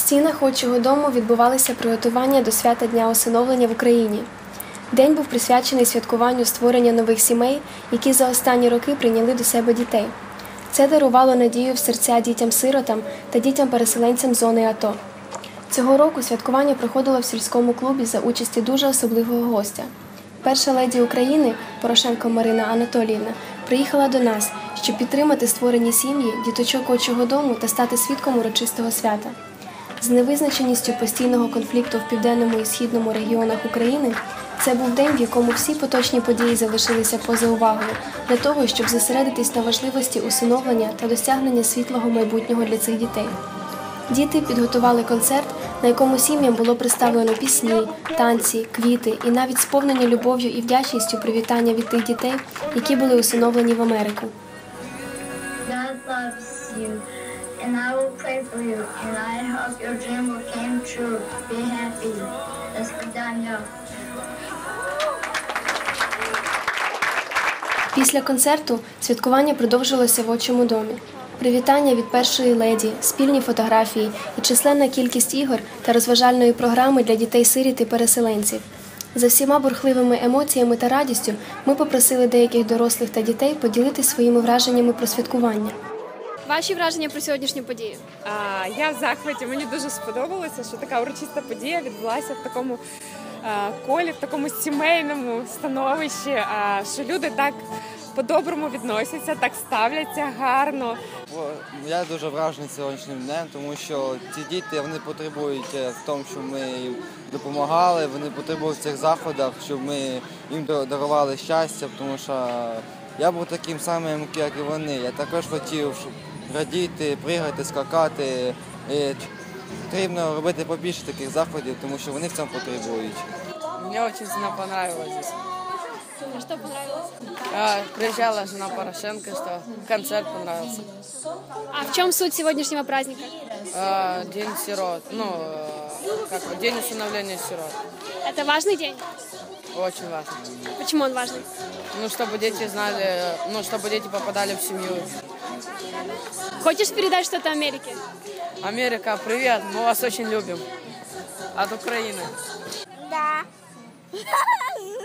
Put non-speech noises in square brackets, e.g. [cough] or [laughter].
стінах отчого дому відбувалися приготування до свята Дня усиновлення в Україні. День був присвячений святкуванню створення нових сімей, які за останні роки прийняли до себе дітей. Це дарувало надію в серця дітям-сиротам та дітям-переселенцям зони АТО. Цього року святкування проходило в сільському клубі за участі дуже особливого гостя. Перша леді України Порошенко Марина Анатоліївна приїхала до нас, щоб підтримати створені сім'ї, діточок отчого дому та стати свідком урочистого свята. З невизначеністю постійного конфлікту в південному і східному регіонах України це був день, в якому всі поточні події залишилися поза увагою для того, щоб зосередитись на важливості усиновлення та досягнення світлого майбутнього для цих дітей. Діти підготували концерт, на якому сім'ям було представлено пісні, танці, квіти і навіть сповнені любов'ю і вдячністю привітання від тих дітей, які були усиновлені в Америку. And I will pray for you, and I hope your dream will come true. Be happy. Be done, yo. Після концерту святкування продовжилося в отчому домі. Привітання від першої леді, спільні фотографії і численна кількість ігор та розважальної програми для дітей-сиріт і переселенців. За всіма бурхливими емоціями та радістю ми попросили деяких дорослих та дітей поділитися своїми враженнями про святкування. Ваші враження про сьогоднішню подію? А, я в захваті. Мені дуже сподобалося, що така урочиста подія відбулася в такому а, колі, в такому сімейному становищі. А, що люди так по-доброму відносяться, так ставляться гарно. Я дуже вражений сьогоднішнім днем, тому що ці діти вони потребують е, в тому, щоб ми їм допомагали. Вони потребують в цих заходах, щоб ми їм да- дарували щастя, тому що я був таким самим, як і вони. Я також хотів щоб радіти, пригати, скакати. І потрібно робити побільше таких заходів, тому що вони в цьому потребують. Мне очень сильно понравилось здесь. А що понравилось? А, приезжала жена Порошенко, что концерт понравился. А в чому суть сьогоднішнього праздника? А, день сирот, ну, э, как его, день усыновления сирот. Це важний день. Очень важно. Чому він важний? Ну, чтобы дети знали, ну, чтобы дети попадали в семью. Хочеш передати щось Америці? Америка, привет, мы вас очень любим. От Украины. Да. [laughs]